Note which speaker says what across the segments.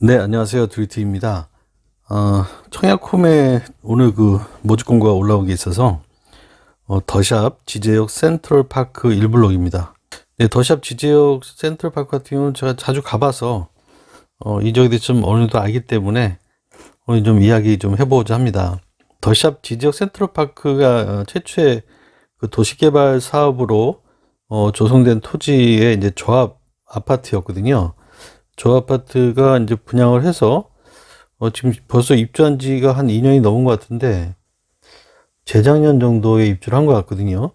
Speaker 1: 네, 안녕하세요. 드리트입니다. 어, 청약홈에 오늘 그 모집 공고가 올라온 게 있어서 어, 더샵 지제역 센트럴파크 1블록입니다. 네, 더샵 지제역 센트럴파크 같은 경우는 제가 자주 가봐서 어, 이 지역에 대해서 좀 어느 정도 알기 때문에 오늘 좀 이야기 좀 해보고자 합니다. 더샵 지제역 센트럴파크가 어, 최초의 그 도시개발 사업으로 어, 조성된 토지의 이제 조합 아파트였거든요. 조 아파트가 이제 분양을 해서 어, 지금 벌써 입주한 지가 한 2년이 넘은 것 같은데 재작년 정도에 입주를 한 것 같거든요.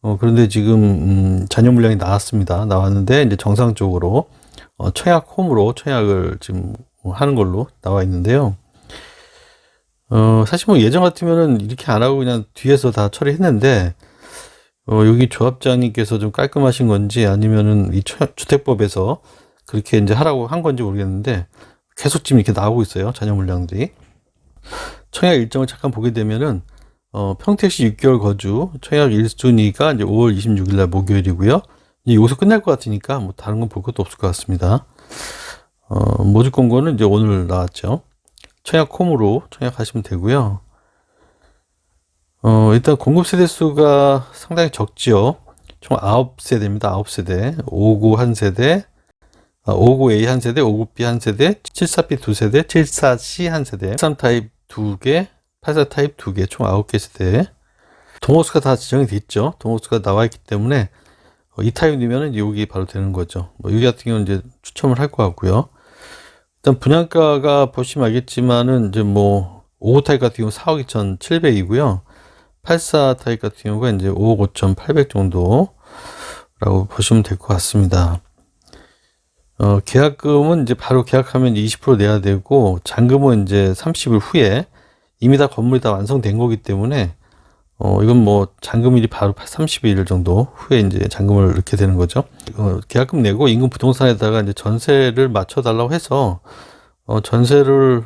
Speaker 1: 어, 그런데 지금 음, 잔여 물량이 나왔습니다. 나왔는데 이제 정상적으로 어, 청약 홈으로 청약을 지금 하는 걸로 나와 있는데요. 어, 사실 뭐 예전 같으면은 이렇게 안 하고 그냥 뒤에서 다 처리했는데 어, 여기 조합장님께서 좀 깔끔하신 건지 아니면은 이 처- 주택법에서 그렇게 이제 하라고 한 건지 모르겠는데 계속 지금 이렇게 나오고 있어요. 잔여 물량들이. 청약 일정을 잠깐 보게 되면은 어, 평택시 6개월 거주 청약 1순위가 이제 5월 26일 날 목요일이고요. 이제 여기서 끝날 것 같으니까 뭐 다른 건 볼 것도 없을 것 같습니다. 어, 모집 공고는 이제 오늘 나왔죠. 청약 홈으로 청약하시면 되고요. 어, 일단 공급 세대 수가 상당히 적지요. 총 9세대입니다. 9세대. 59한 세대, 59A 한 세대, 59B 한 세대, 74B 두 세대, 74C 한 세대, 83 타입 두 개, 84 타입 두 개, 총 9개 세대. 동호수가 다 지정이 돼 있죠. 동호수가 나와 있기 때문에 어, 이 타입이면은 여기 바로 되는 거죠. 뭐 여기 같은 경우는 이제 추첨을 할 것 같고요. 일단 분양가가 보시면 알겠지만은 이제 뭐 5호 타입 같은 경우 4억 2,700이고요. 84 타입 같은 경우가 이제 5억 5,800 정도라고 보시면 될 것 같습니다. 어, 계약금은 이제 바로 계약하면 20% 내야 되고, 잔금은 이제 30일 후에 이미 다 건물이 다 완성된 거기 때문에, 어, 이건 뭐 잔금일이 바로 30일 정도 후에 이제 잔금을 넣게 되는 거죠. 어, 계약금 내고 인근 부동산에다가 이제 전세를 맞춰 달라고 해서, 어, 전세를,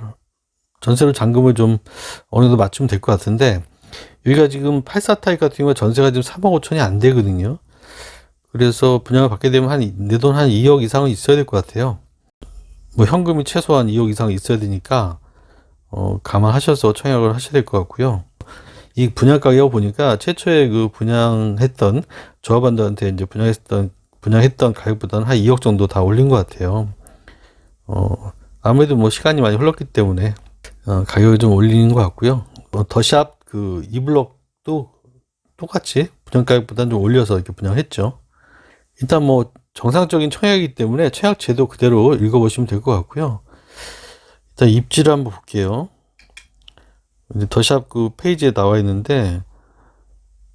Speaker 1: 전세를 잔금을 좀 어느 정도 맞추면 될 것 같은데, 여기가 지금 84 타입 같은 경우가 전세가 지금 3억 5천이 안 되거든요. 그래서 분양을 받게 되면 한 내 돈 한 2억 이상은 있어야 될 것 같아요. 뭐 현금이 최소한 2억 이상 있어야 되니까 어, 감안하셔서 청약을 하셔야 될 것 같고요. 이 분양 가격 보니까 최초에 그 분양했던 조합원들한테 이제 분양했던 분양했던 가격보다는 한 2억 정도 다 올린 것 같아요. 어, 아무래도 뭐 시간이 많이 흘렀기 때문에 어, 가격을 좀 올리는 것 같고요. 어, 더샵 그 이블럭도 똑같이 분양 가격보다는 좀 올려서 이렇게 분양했죠. 일단 뭐 정상적인 청약이기 때문에 청약 제도 그대로 읽어보시면 될 것 같고요. 일단 입지를 한번 볼게요. 이제 더샵 그 페이지에 나와 있는데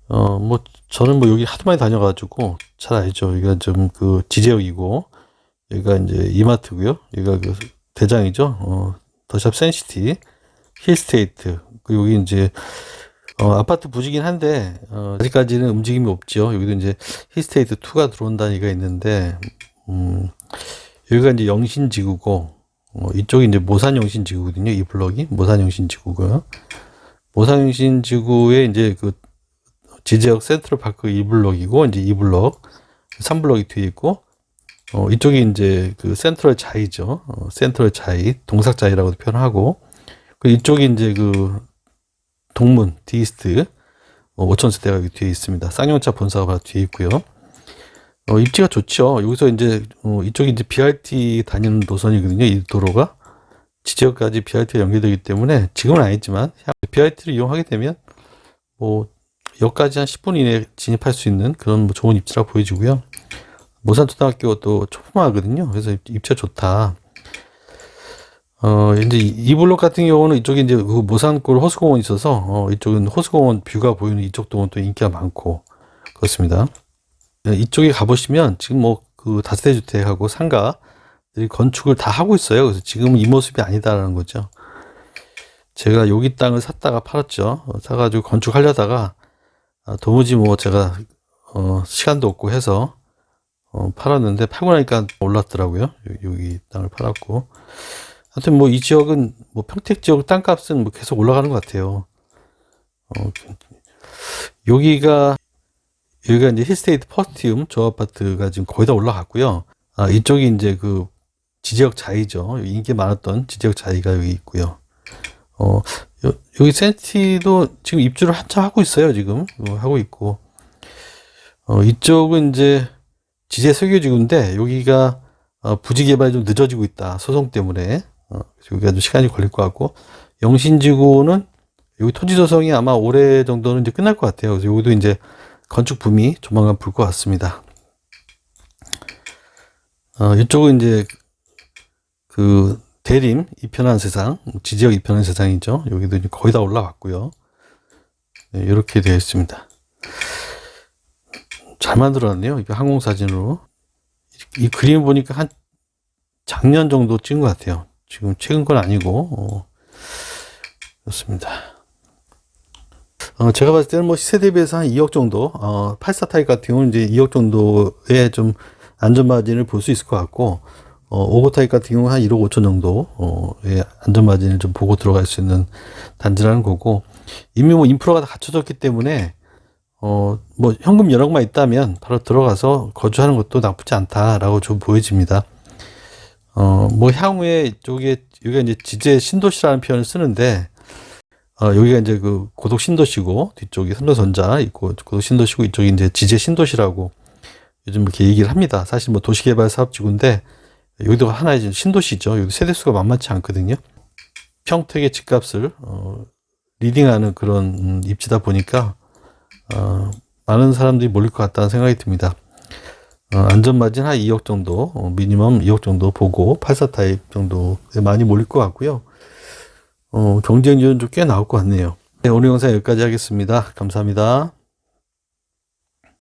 Speaker 1: 어 뭐 저는 뭐 여기 하도 많이 다녀가지고 잘 알죠. 여기가 좀 그 지제역이고 여기가 이제 이마트고요. 여기가 그 대장이죠. 어 더샵 센시티 힐스테이트 그 여기 이제 어, 아파트 부지긴 한데 어, 아직까지는 움직임이 없죠. 여기도 이제 힐스테이트 2가 들어온다는 얘기가 있는데 음, 여기가 이제 영신지구고 어, 이쪽이 이제 모산영신지구거든요. 이 블럭이 모산영신지구고요. 모산영신지구에 이제 그 지제역 센트럴 파크 2블럭이고 이제 2블럭 3블럭이 뒤에 있고 어, 이쪽이 이제 그 센트럴 자이죠. 어, 센트럴 자이 동삭 자이라고도 표현하고 그 이쪽이 이제 그 동문 디스트 어, 5천 세대가 여기 뒤에 있습니다. 쌍용차 본사가 바로 뒤에 있고요. 어, 입지가 좋죠. 여기서 이제 어, 이쪽이 이제 BRT 다니는 노선이거든요. 이 도로가 지역까지 BRT가 연결되기 때문에 지금은 아니지만 BRT를 이용하게 되면 뭐 역까지 한 10분 이내에 진입할 수 있는 그런 뭐 좋은 입지라고 보여지고요. 모산초등학교도 초품화거든요. 그래서 입지가 좋다. 어, 이제 이- 이 블록 같은 경우는 이쪽에 이제 그 모산골 호수공원이 있어서, 어, 이쪽은 호수공원 뷰가 보이는 이쪽 동은 또 인기가 많고, 그렇습니다. 예, 이쪽에 가보시면 지금 뭐 그 다세대 주택하고 상가들이 건축을 다 하고 있어요. 그래서 지금은 이 모습이 아니다라는 거죠. 제가 여기 땅을 샀다가 팔았죠. 어, 사가지고 건축하려다가, 아, 도무지 뭐 제가, 어, 시간도 없고 해서, 어, 팔았는데 팔고 나니까 올랐더라고요. 요- 여기 땅을 팔았고. 하여튼 뭐 이 지역은 뭐 평택 지역 땅값은 뭐 계속 올라가는 것 같아요. 어, 여기가 여기가 이제 힐스테이트 퍼스티움 저 아파트가 지금 거의 다 올라갔고요. 아, 이쪽이 이제 그 지지역 자이죠. 인기 많았던 지지역 자이가 여기 있고요. 어, 요- 여기 센티도 지금 입주를 한참 하고 있어요. 지금 어, 하고 있고. 어, 이쪽은 이제 지제 소유지구인데 여기가 어, 부지 개발이 좀 늦어지고 있다. 소송 때문에. 어, 여기가 좀 시간이 걸릴 것 같고. 영신지구는 여기 토지 조성이 아마 올해 정도는 이제 끝날 것 같아요. 그래서 여기도 이제 건축 붐이 조만간 불 것 같습니다. 어, 이쪽은 이제 그 대림 이편한 세상, 지지역 이편한 세상이죠. 여기도 이제 거의 다 올라왔고요. 네, 이렇게 되어 있습니다. 잘 만들어놨네요. 이거 항공 사진으로. 이, 이 그림 보니까 한 작년 정도 찍은 것 같아요. 지금 최근 건 아니고, 어, 좋습니다. 어, 제가 봤을 때는 뭐 시세 대비해서 한 2억 정도, 어, 84 타입 같은 경우는 이제 2억 정도의 좀 안전 마진을 볼 수 있을 것 같고, 어, 오고 타입 같은 경우는 한 1억 5천 정도, 어, 의 안전 마진을 좀 보고 들어갈 수 있는 단지라는 거고, 이미 뭐 인프라가 다 갖춰졌기 때문에, 어, 뭐 현금 여력만 있다면 바로 들어가서 거주하는 것도 나쁘지 않다라고 좀 보여집니다. 어, 뭐 향후에 이쪽에, 여기가 이제 지제 신도시라는 표현을 쓰는데, 어, 여기가 이제 그 고독 신도시고, 뒤쪽이 선도전자 있고, 고독 신도시고, 이쪽이 이제 지제 신도시라고 요즘 이렇게 얘기를 합니다. 사실 뭐 도시개발 사업지구인데, 여기도 하나의 신도시죠. 여기 세대수가 만만치 않거든요. 평택의 집값을, 어, 리딩하는 그런 음, 입지다 보니까, 어, 많은 사람들이 몰릴 것 같다는 생각이 듭니다. 어, 안전마진 한 2억 정도, 어, 미니멈 2억 정도 보고, 84 타입 정도에 많이 몰릴 것 같고요. 어, 경쟁률은 좀꽤 나올 것 같네요. 네, 오늘 영상 여기까지 하겠습니다. 감사합니다.